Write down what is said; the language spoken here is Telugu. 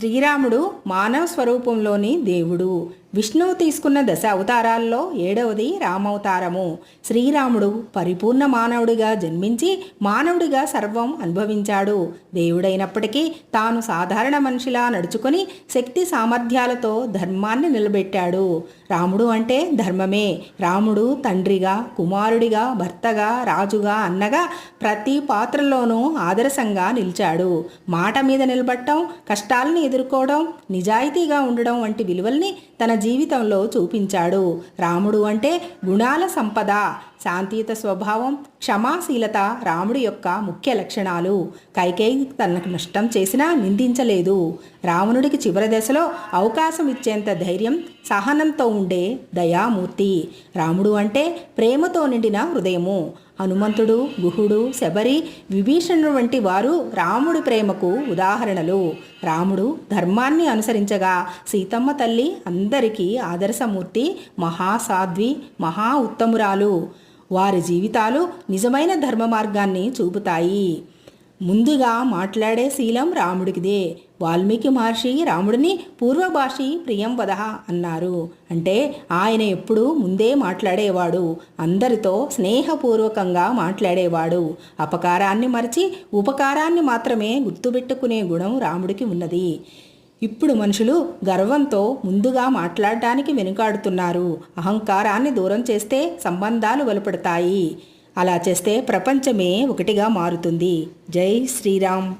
శ్రీరాముడు మానవ స్వరూపంలోని దేవుడు. విష్ణువు తీసుకున్న దశ అవతారాల్లో ఏడవది రామవతారము. శ్రీరాముడు పరిపూర్ణ మానవుడిగా జన్మించి మానవుడిగా సర్వం అనుభవించాడు. దేవుడైనప్పటికీ తాను సాధారణ మనిషిలా నడుచుకొని శక్తి సామర్థ్యాలతో ధర్మాన్ని నిలబెట్టాడు. రాముడు అంటే ధర్మమే. రాముడు తండ్రిగా కుమారుడిగా భర్తగా రాజుగా అన్నగా ప్రతి పాత్రలోనూ ఆదర్శంగా నిలిచాడు. మాట మీద నిలబడటం కష్టాలను ఎదుర్కోవడం నిజాయితీగా ఉండడం వంటి విలువల్ని తన జీవితంలో చూపించాడు. రాముడు అంటే గుణాల సంపద. శాంతియుత స్వభావం క్షమాశీలత రాముడి యొక్క ముఖ్య లక్షణాలు. కైకేయి తనకు నష్టం చేసినా నిందించలేదు. రావణుడికి చివరి దశలో అవకాశం ఇచ్చేంత ధైర్యం సహనంతో ఉండే దయామూర్తి. రాముడు అంటే ప్రేమతో నిండిన హృదయము. హనుమంతుడు గుహుడు శబరి విభీషణుడు వంటి వారు రాముడి ప్రేమకు ఉదాహరణలు. రాముడు ధర్మాన్ని అనుసరించగా సీతమ్మ తల్లి అందరికీ ఆదర్శమూర్తి మహాసాధ్వి మహా ఉత్తమురాలు. వారి జీవితాలు నిజమైన ధర్మ మార్గాన్ని చూపుతాయి. ముందుగా మాట్లాడే శీలం రాముడికిదే. వాల్మీకి మహర్షి రాముడిని పూర్వభాషి ప్రియం వదహ అన్నారు. అంటే ఆయన ఎప్పుడూ ముందే మాట్లాడేవాడు. అందరితో స్నేహపూర్వకంగా మాట్లాడేవాడు. అపకారాన్ని మరచి ఉపకారాన్ని మాత్రమే గుర్తుపెట్టుకునే గుణం రాముడికి ఉన్నది. ఇప్పుడు మనుషులు గర్వంతో ముందుగా మాట్లాడటానికి వెనుకాడుతున్నారు. అహంకారాన్ని దూరం చేస్తే సంబంధాలు బలపడతాయి అలా చేస్తే ప్రపంచమే ఒకటిగా మారుతుంది. జై శ్రీరామ్.